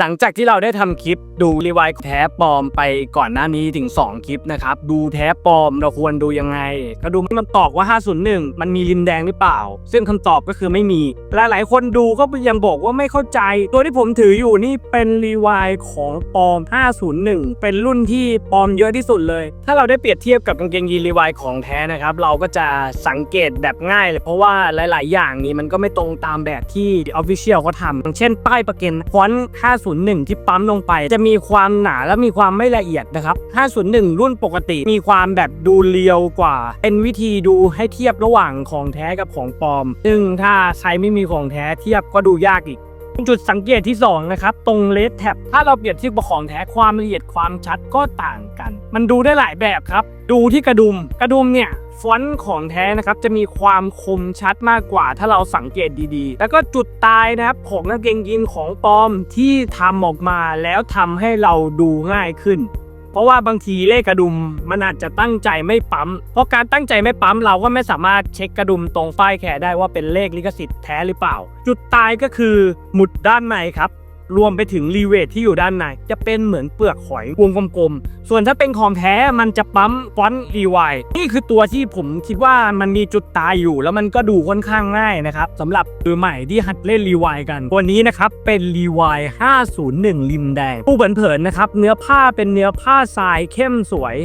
หลังจากที่เราได้ทำคลิปดูรีวท์แท้ปลอมไปก่อนหน้านี้ถึง 2 คลิปนะครับ ดูแท้ปลอมเราควรดูยังไง ก็ดูมันตอบว่า 501 มันมีริมแดงหรือเปล่า ซึ่งคำตอบก็คือไม่มี หลายๆคนดูก็ยังบอกว่าไม่เข้าใจ ตัวที่ผมถืออยู่นี่เป็นรีวท์ของปลอม 501 เป็นรุ่นที่ปลอมเยอะที่สุดเลย ถ้าเราได้เปรียบเทียบกับกางเกงยีนรีวท์ของแท้นะครับเราก็จะสังเกตแบบง่ายเลยเพราะว่าหลาย ๆ อย่างนี้มันก็ไม่ตรงตามแบบที่ Official เขาทำอย่างเช่นป้ายประกันฟอนต์501 ที่ปั๊มลงไป จะมีความหนาและมีความไม่ละเอียดนะครับ 501 รุ่นปกติมีความแบบดูเรียวกว่า เป็นวิธีดูให้เทียบระหว่างของแท้กับของปลอม ซึ่งถ้าใครไม่มีของแท้เทียบก็ดูยากอีก จุดสังเกตที่ 2 นะครับ ตรงเลสแท็บถ้าเราเปรียบเทียบกับของแท้ความละเอียดความชัดก็ต่างกัน มันดูได้หลายแบบครับ ดูที่กระดุม กระดุมเนี่ยฟอนต์ของแท้นะครับจะมีความคมชัดมากกว่าถ้าเราสังเกตดีๆ แล้วก็จุดตายนะครับของกางเกงยีนของปลอมที่ทำออกมาแล้วทำให้เราดูง่ายขึ้น เพราะว่าบางทีเลขกระดุมมันอาจจะตั้งใจไม่ปั๊ม เพราะการตั้งใจไม่ปั๊มเราก็ไม่สามารถเช็คกระดุมตรงป้ายแขได้ว่าเป็นเลขลิขสิทธิ์แท้หรือเปล่า จุดตายก็คือหมุดด้านในครับ รวมไปถึงรีเวทที่อยู่ด้านใน จะเป็นเหมือนเปลือกหอยวงกลมๆ ส่วนถ้าเป็นของแท้มันจะปั๊มฟอนต์รีไวนี่คือตัวที่ผมคิดว่ามันมีจุดตายอยู่แล้วมันก็ดูค่อนข้างง่ายนะครับสำหรับมือใหม่ที่หัดเล่นรีไวกัน ตัวนี้นะครับเป็นรีไว501 ริมแดงผู้เผินๆนะครับเนื้อผ้าเป็นเนื้อผ้าทรายเข้มสวย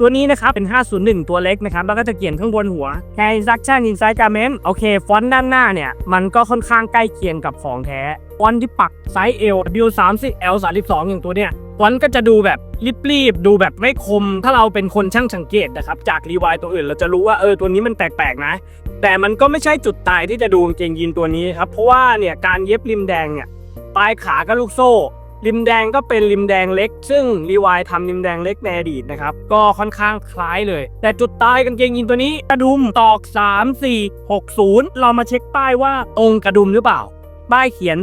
ตัวนี้นะครับเป็น 501 ตัวเล็กนะครับแล้วก็จะเขียนข้างบนหัว c a Instruction Inside Garment โอเค ฟอนต์ด้านหน้าเนี่ย มันก็ค่อนข้างใกล้เคียงกับของแท้ ฟอนต์ที่ปักไซส์ L W 3 0 L 32 อย่างตัวเนี้ยฟอนต์ก็จะดูแบบรีบๆ ดูแบบไม่คม ถ้าเราเป็นคนช่างสังเกตนะครับ จากรีวายตัวอื่นเราจะรู้ว่าเออตัวนี้มันแปลกๆนะ แต่มันก็ไม่ใช่จุดตายที่จะดูกางเกงยีนตัวนี้ครับ เพราะว่าเนี่ยการเย็บริมแดงเนี่ยปลายขาก็ลูกโซ่ ริมแดงก็เป็นริมแดงเล็ก ซึ่งรีวายทำริมแดงเล็กในอดีตนะครับ ก็ค่อนข้างคล้ายเลย แต่จุดตายกางเกงยีนตัวนี้กระดุมตอก 3 4 6 0 เรามาเช็คป้ายว่าตรงกระดุมหรือเปล่า ป้ายเขียน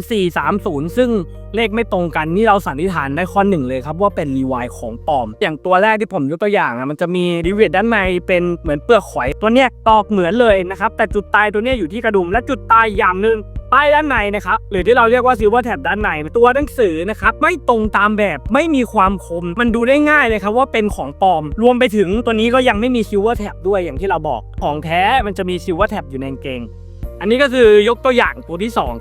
430 ซึ่งเลขไม่ตรงกันนี่เราสันนิษฐานได้ข้อหนึ่งเลยครับว่าเป็นรีวายของปลอม อย่างตัวแรกที่ผมยกตัวอย่างอะมันจะมีรีเวทด้านในเป็นเหมือนเปลือกหอยตัวเนี้ยตอกเหมือนเลยนะครับ แต่จุดตายตัวเนี้ยอยู่ที่กระดุมและจุดตายอย่างหนึ่งป้ายด้านในนะครับหรือที่เราเรียกว่าซิลเวอร์แท็บด้านในตัวหนังสือนะครับไม่ตรงตามแบบไม่มีความคม มันดูได้ง่ายเลยครับว่าเป็นของปลอม รวมไปถึงตัวนี้ก็ยังไม่มีซิลเวอร์แท็บด้วยอย่างที่เราบอกของแท้มันจะมีซิลเวอร์แท็บอยู่ในกางเกง อันนี้ก็คือยกตัวอย่างตัวที่สอง